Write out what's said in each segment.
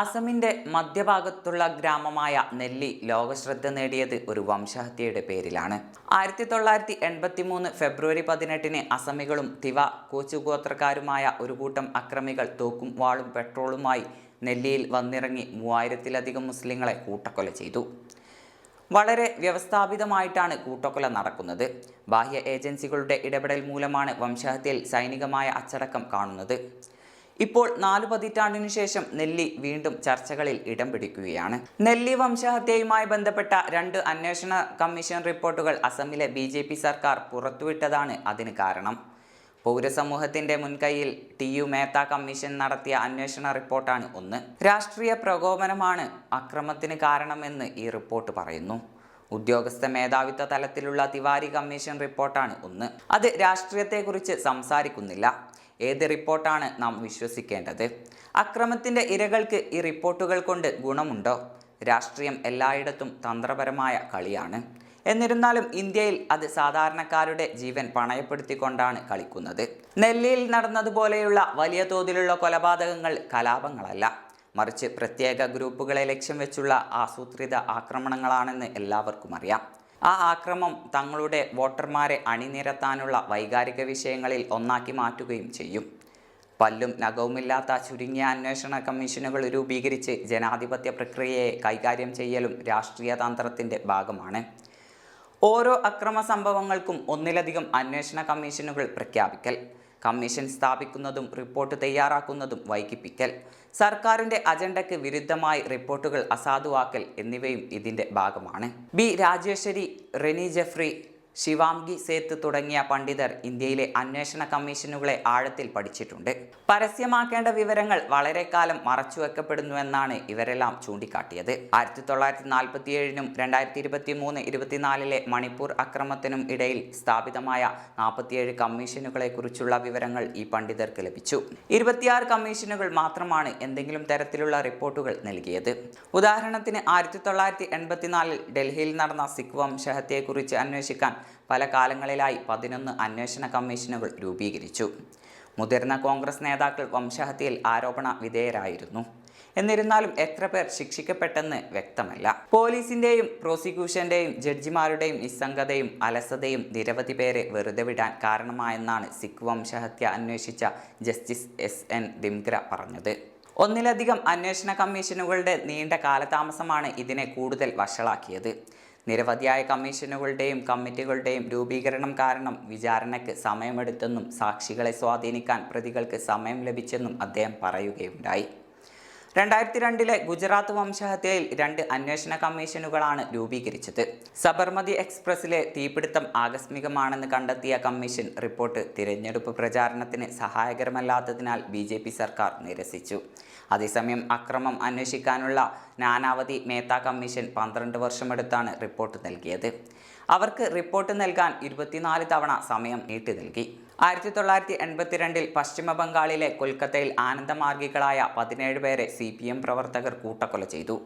അസമിന്റെ മധ്യഭാഗത്തുള്ള ഗ്രാമമായ നെല്ലി ലോകശ്രദ്ധ നേടിയത് ഒരു വംശഹത്യയുടെ പേരിലാണ്. ആയിരത്തി തൊള്ളായിരത്തി എൺപത്തി മൂന്ന് ഫെബ്രുവരി പതിനെട്ടിന് അസമികളും തിവ കോച്ചുഗോത്രക്കാരുമായ ഒരു കൂട്ടം അക്രമികൾ തോക്കും വാളും പെട്രോളുമായി നെല്ലിയിൽ വന്നിറങ്ങി മൂവായിരത്തിലധികം മുസ്ലിങ്ങളെ കൂട്ടക്കൊല ചെയ്തു. വളരെ വ്യവസ്ഥാപിതമായിട്ടാണ് കൂട്ടക്കൊല നടക്കുന്നത്. ബാഹ്യ ഏജൻസികളുടെ ഇടപെടൽ മൂലമാണ് വംശഹത്യയിൽ സൈനികമായ അച്ചടക്കം കാണുന്നത്. ഇപ്പോൾ നാലു പതിറ്റാണ്ടിനു ശേഷം നെല്ലി വീണ്ടും ചർച്ചകളിൽ ഇടം പിടിക്കുകയാണ്. നെല്ലി വംശഹത്യയുമായി ബന്ധപ്പെട്ട രണ്ട് അന്വേഷണ കമ്മീഷൻ റിപ്പോർട്ടുകൾ അസമിലെ ബി സർക്കാർ പുറത്തുവിട്ടതാണ് അതിന് കാരണം. പൗരസമൂഹത്തിന്റെ മുൻകൈയിൽ ടി യു മേത്ത കമ്മീഷൻ നടത്തിയ അന്വേഷണ റിപ്പോർട്ടാണ് ഒന്ന്. രാഷ്ട്രീയ പ്രകോപനമാണ് അക്രമത്തിന് കാരണമെന്ന് ഈ റിപ്പോർട്ട് പറയുന്നു. ഉദ്യോഗസ്ഥ മേധാവിത്വ തലത്തിലുള്ള തിവാരി കമ്മീഷൻ റിപ്പോർട്ടാണ് ഒന്ന്. അത് രാഷ്ട്രീയത്തെക്കുറിച്ച് സംസാരിക്കുന്നില്ല. ഏത് റിപ്പോർട്ടാണ് നാം വിശ്വസിക്കേണ്ടത്? അക്രമത്തിന്റെ ഇരകൾക്ക് ഈ റിപ്പോർട്ടുകൾ കൊണ്ട് ഗുണമുണ്ടോ? രാഷ്ട്രീയം എല്ലായിടത്തും തന്ത്രപരമായ കളിയാണ്. എന്നിരുന്നാലും ഇന്ത്യയിൽ അത് സാധാരണക്കാരുടെ ജീവൻ പണയപ്പെടുത്തിക്കൊണ്ടാണ് കളിക്കുന്നത്. നെല്ലിയിൽ നടന്നതുപോലെയുള്ള വലിയ തോതിലുള്ള കൊലപാതകങ്ങൾ കലാപങ്ങളല്ല. മറിച്ച് പ്രത്യേക ഗ്രൂപ്പുകളെ ലക്ഷ്യം വെച്ചുള്ള ആസൂത്രിത ആക്രമണങ്ങളാണെന്ന് എല്ലാവർക്കും അറിയാം. ആ ആക്രമം തങ്ങളുടെ വോട്ടർമാരെ അണിനിരത്താനുള്ള വൈകാരിക വിഷയങ്ങളിൽ ഒന്നാക്കി മാറ്റുകയും ചെയ്യും. പല്ലും നഖവുമില്ലാത്ത ചുരുങ്ങിയ അന്വേഷണ കമ്മീഷനുകൾ രൂപീകരിച്ച് ജനാധിപത്യ പ്രക്രിയയെ കൈകാര്യം ചെയ്യലും രാഷ്ട്രീയ തന്ത്രത്തിന്റെ ഭാഗമാണ്. ഓരോ അക്രമ സംഭവങ്ങൾക്കും ഒന്നിലധികം അന്വേഷണ കമ്മീഷനുകൾ പ്രഖ്യാപിക്കൽ. Commission സ്ഥാപിക്കുന്നതും report തയ്യാറാക്കുന്നതും വൈകിപ്പിക്കൽ. സർക്കാരിന്റെ അജണ്ടയ്ക്ക് വിരുദ്ധമായി റിപ്പോർട്ടുകൾ അസാധുവാക്കൽ എന്നിവയും ഇതിന്റെ ഭാഗമാണ്. B. Rajeshwari Renny Jeffrey Shivangi Seth തുടങ്ങിയ പണ്ഡിതർ ഇന്ത്യയിലെ അന്വേഷണ കമ്മീഷനുകളെ ആഴത്തിൽ പഠിച്ചിട്ടുണ്ട്. പരസ്യമാക്കേണ്ട വിവരങ്ങൾ വളരെ കാലം മറച്ചുവെക്കപ്പെടുന്നുവെന്നാണ് ഇവരെല്ലാം ചൂണ്ടിക്കാട്ടിയത്. ആയിരത്തി തൊള്ളായിരത്തി നാൽപ്പത്തി ഏഴിനും രണ്ടായിരത്തി ഇരുപത്തി മൂന്ന് ഇരുപത്തിനാലിലെ മണിപ്പൂർ അക്രമത്തിനും ഇടയിൽ സ്ഥാപിതമായ നാൽപ്പത്തിയേഴ് കമ്മീഷനുകളെ കുറിച്ചുള്ള വിവരങ്ങൾ ഈ പണ്ഡിതർക്ക് ലഭിച്ചു. ഇരുപത്തിയാറ് കമ്മീഷനുകൾ മാത്രമാണ് എന്തെങ്കിലും തരത്തിലുള്ള റിപ്പോർട്ടുകൾ നൽകിയത്. ഉദാഹരണത്തിന് ആയിരത്തി തൊള്ളായിരത്തി എൺപത്തിനാലിൽ ഡൽഹിയിൽ നടന്ന സിഖ് വംശഹത്യയെക്കുറിച്ച് അന്വേഷിക്കാൻ പല കാലങ്ങളിലായി പതിനൊന്ന് അന്വേഷണ കമ്മീഷനുകൾ രൂപീകരിച്ചു. മുതിർന്ന കോൺഗ്രസ് നേതാക്കൾ വംശഹത്യയിൽ ആരോപണ വിധേയരായിരുന്നു. എന്നിരുന്നാലും എത്ര പേർ ശിക്ഷിക്കപ്പെട്ടെന്ന് വ്യക്തമല്ല. പോലീസിന്റെയും പ്രോസിക്യൂഷന്റെയും ജഡ്ജിമാരുടെയും നിസ്സംഗതയും അലസതയും നിരവധി പേരെ വെറുതെ വിടാൻ കാരണമായെന്നാണ് സിഖ് വംശഹത്യ അന്വേഷിച്ച ജസ്റ്റിസ് എസ് എൻ ദിംഗ്ര പറഞ്ഞത്. ഒന്നിലധികം അന്വേഷണ കമ്മീഷനുകളുടെ നീണ്ട കാലതാമസമാണ് ഇതിനെ കൂടുതൽ വഷളാക്കിയത്. നിരവധിയായ കമ്മീഷനുകളുടെയും കമ്മിറ്റികളുടെയും രൂപീകരണം കാരണം വിചാരണയ്ക്ക് സമയമെടുത്തെന്നും സാക്ഷികളെ സ്വാധീനിക്കാൻ പ്രതികൾക്ക് സമയം ലഭിച്ചെന്നും അദ്ദേഹം പറയുകയുണ്ടായി. രണ്ടായിരത്തി രണ്ടിലെ ഗുജറാത്ത് വംശഹത്യയിൽ രണ്ട് അന്വേഷണ കമ്മീഷനുകളാണ് രൂപീകരിച്ചത്. സബർമതി എക്സ്പ്രസിലെ തീപിടുത്തം ആകസ്മികമാണെന്ന് കണ്ടെത്തിയ കമ്മീഷൻ റിപ്പോർട്ട് തിരഞ്ഞെടുപ്പ് പ്രചാരണത്തിന് സഹായകരമല്ലാത്തതിനാൽ ബി സർക്കാർ നിരസിച്ചു. അതേസമയം അക്രമം അന്വേഷിക്കാനുള്ള നാനാവധി മേത്ത കമ്മീഷൻ പന്ത്രണ്ട് വർഷമെടുത്താണ് റിപ്പോർട്ട് നൽകിയത്. അവർക്ക് റിപ്പോർട്ട് നൽകാൻ ഇരുപത്തിനാല് തവണ സമയം നീട്ടി നൽകി. ആയിരത്തി തൊള്ളായിരത്തി എൺപത്തിരണ്ടിൽ പശ്ചിമ ബംഗാളിലെ കൊൽക്കത്തയിൽ ആനന്ദമാർഗികളായ പതിനേഴ് പേരെ സി പി എം പ്രവർത്തകർ കൂട്ടക്കൊല ചെയ്തു.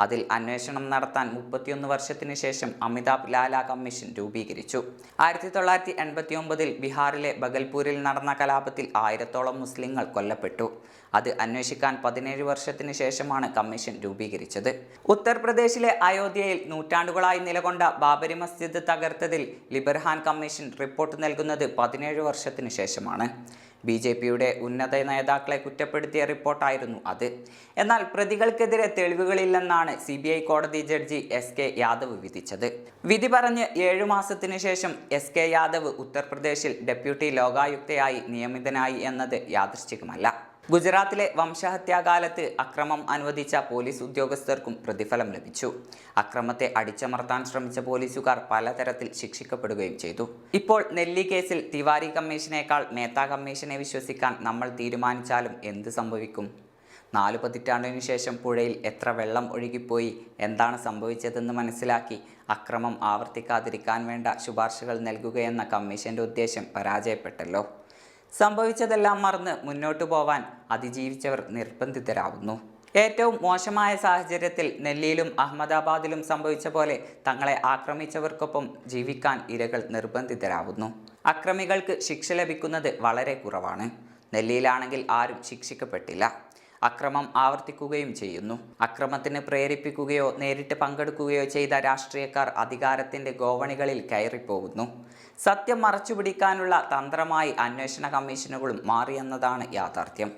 അതിൽ അന്വേഷണം നടത്താൻ മുപ്പത്തിയൊന്ന് വർഷത്തിന് ശേഷം അമിതാഭ് ലാല കമ്മീഷൻ രൂപീകരിച്ചു. ആയിരത്തി തൊള്ളായിരത്തി എൺപത്തി ഒമ്പതിൽ ബീഹാറിലെ ബഗൽപൂരിൽ നടന്ന കലാപത്തിൽ ആയിരത്തോളം മുസ്ലിങ്ങൾ കൊല്ലപ്പെട്ടു. അത് അന്വേഷിക്കാൻ പതിനേഴ് വർഷത്തിന് ശേഷമാണ് കമ്മീഷൻ രൂപീകരിച്ചത്. ഉത്തർപ്രദേശിലെ അയോധ്യയിൽ നൂറ്റാണ്ടുകളായി നിലകൊണ്ട ബാബരി മസ്ജിദ് തകർത്തതിൽ ലിബർഹാൻ കമ്മീഷൻ റിപ്പോർട്ട് നൽകുന്നത് പതിനേഴ് വർഷത്തിന് ശേഷമാണ്. ബി ജെ പിയുടെ ഉന്നത നേതാക്കളെ കുറ്റപ്പെടുത്തിയ റിപ്പോർട്ടായിരുന്നു അത്. എന്നാൽ പ്രതികൾക്കെതിരെ തെളിവുകളില്ലെന്നാണ് സി ബി ഐ കോടതി ജഡ്ജി എസ് കെ യാദവ് വിധിച്ചത്. വിധി പറഞ്ഞ് ഏഴു മാസത്തിനു ശേഷം എസ് കെ യാദവ് ഉത്തർപ്രദേശിൽ ഡെപ്യൂട്ടി ലോകായുക്തയായി നിയമിതനായി എന്നത് യാദൃശ്ചികമല്ല. ഗുജറാത്തിലെ വംശഹത്യാകാലത്ത് അക്രമം അനുവദിച്ച പോലീസ് ഉദ്യോഗസ്ഥർക്കും പ്രതിഫലം ലഭിച്ചു. അക്രമത്തെ അടിച്ചമർത്താൻ ശ്രമിച്ച പോലീസുകാർ പലതരത്തിൽ ശിക്ഷിക്കപ്പെടുകയും ചെയ്തു. ഇപ്പോൾ നെല്ലി കേസിൽ തിവാരി കമ്മീഷനേക്കാൾ മേത്ത കമ്മീഷനെ വിശ്വസിക്കാൻ നമ്മൾ തീരുമാനിച്ചാലും എന്ത് സംഭവിക്കും? നാലു പതിറ്റാണ്ടിനു ശേഷം പുഴയിൽ എത്ര വെള്ളം ഒഴുകിപ്പോയി? എന്താണ് സംഭവിച്ചതെന്ന് മനസ്സിലാക്കി അക്രമം ആവർത്തിക്കാതിരിക്കാൻ വേണ്ട ശുപാർശകൾ നൽകുകയെന്ന കമ്മീഷന്റെ ഉദ്ദേശം പരാജയപ്പെട്ടല്ലോ. സംഭവിച്ചതെല്ലാം മറന്ന് മുന്നോട്ടു പോവാൻ അതിജീവിച്ചവർ നിർബന്ധിതരാകുന്നു ഏറ്റവും മോശമായ സാഹചര്യത്തിൽ നെല്ലിയിലും അഹമ്മദാബാദിലും സംഭവിച്ച പോലെ തങ്ങളെ ആക്രമിച്ചവർക്കൊപ്പം ജീവിക്കാൻ ഇരകൾ നിർബന്ധിതരാകുന്നു അക്രമികൾക്ക് ശിക്ഷ ലഭിക്കുന്നത് വളരെ കുറവാണ്. നെല്ലിയിലാണെങ്കിൽ ആരും ശിക്ഷിക്കപ്പെട്ടില്ല. അക്രമം ആവർത്തിക്കുകയും ചെയ്യുന്നു. അക്രമത്തിന് പ്രേരിപ്പിക്കുകയോ നേരിട്ട് പങ്കെടുക്കുകയോ ചെയ്ത രാഷ്ട്രീയക്കാർ അധികാരത്തിന്റെ ഗോവണികളിൽ കയറിപ്പോകുന്നു. സത്യം മറച്ചുപിടിക്കാനുള്ള തന്ത്രമായി അന്വേഷണ കമ്മീഷനുകളും മാറിയെന്നതാണ് യാഥാർത്ഥ്യം.